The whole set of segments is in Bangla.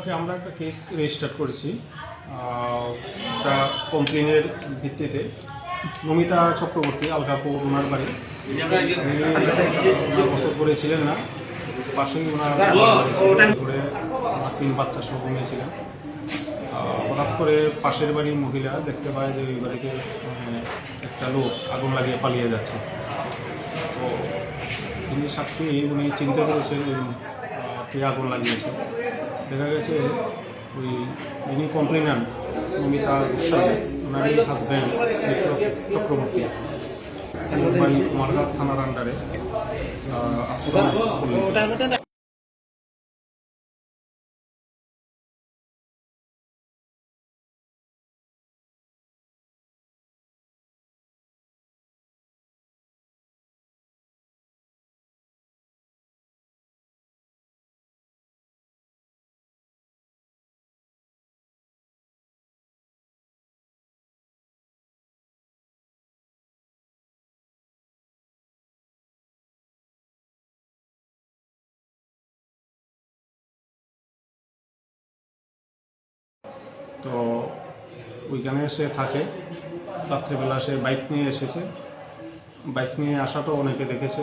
সম্পর্কে আমরা একটা কেস রেজিস্টার করেছি একটা কমপ্লেনের ভিত্তিতে। নমিতা চক্রবর্তী আলকাপুর ওনার বাড়ি। বসত করেছিলেন না, পাশেই ওনার। করে ওনার তিন বাচ্চা সহ নিয়েছিলেন হঠাৎ করে পাশের বাড়ির মহিলা দেখতে পায় যে ওই বাড়িতে একটা লোক আগুন লাগিয়ে পালিয়ে যাচ্ছে। তো তিনি সাক্ষী, উনি চিনতে পেরেছেন কে আগুন লাগিয়েছে। দেখা গেছে ওই যিনি কমপ্লেনার নমিতা গোস্বামী ওনারই হাজব্যান্ড চক্রবর্তী। কুমারঘাট থানার আন্ডারে আশ্রম তো ওইখানে সে থাকে। রাত্রিবেলা সে বাইক নিয়ে এসেছে। বাইক নিয়ে আসাটাও অনেকে দেখেছে।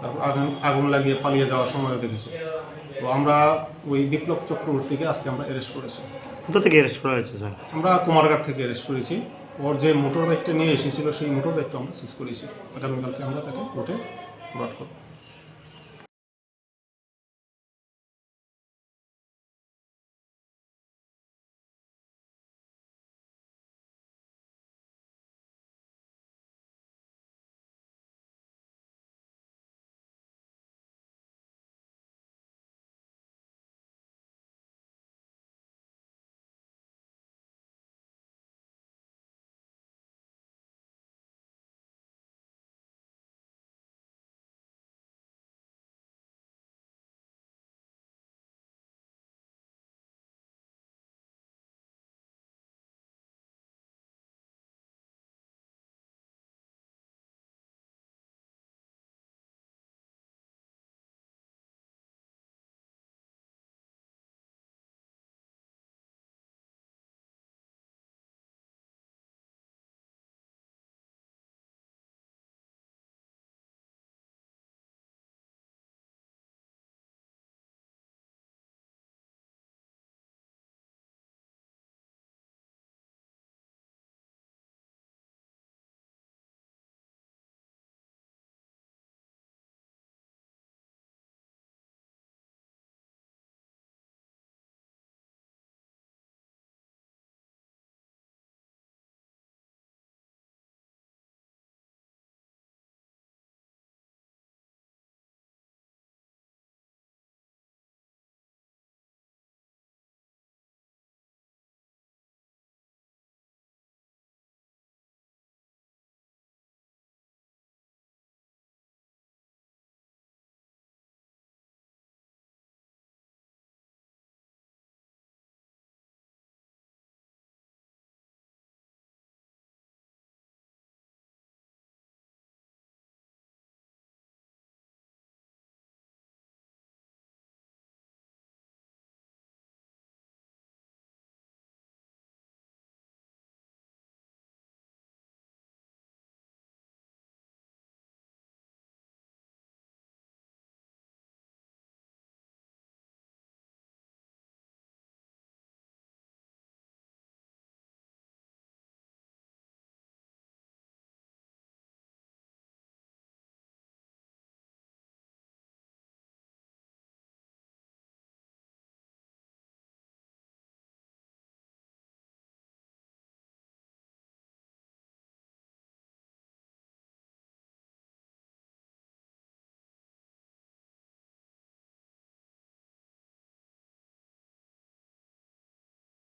তারপর আগুন আগুন লাগিয়ে পালিয়ে যাওয়ার সময়ও দেখেছে। তো আমরা ওই বিপ্লব চক্রবর্তীকে আজকে আমরা অ্যারেস্ট করেছি। কোথা থেকে অ্যারেস্ট করা হয়েছে স্যার? আমরা কুমারঘাট থেকে অ্যারেস্ট করেছি। ওর যে মোটর বাইকটা নিয়ে এসেছিল সেই মোটর বাইকটা আমরা সিজ করেছি। আগামীকালকে আমরা তাকে কোর্টে প্রোভাইড করব।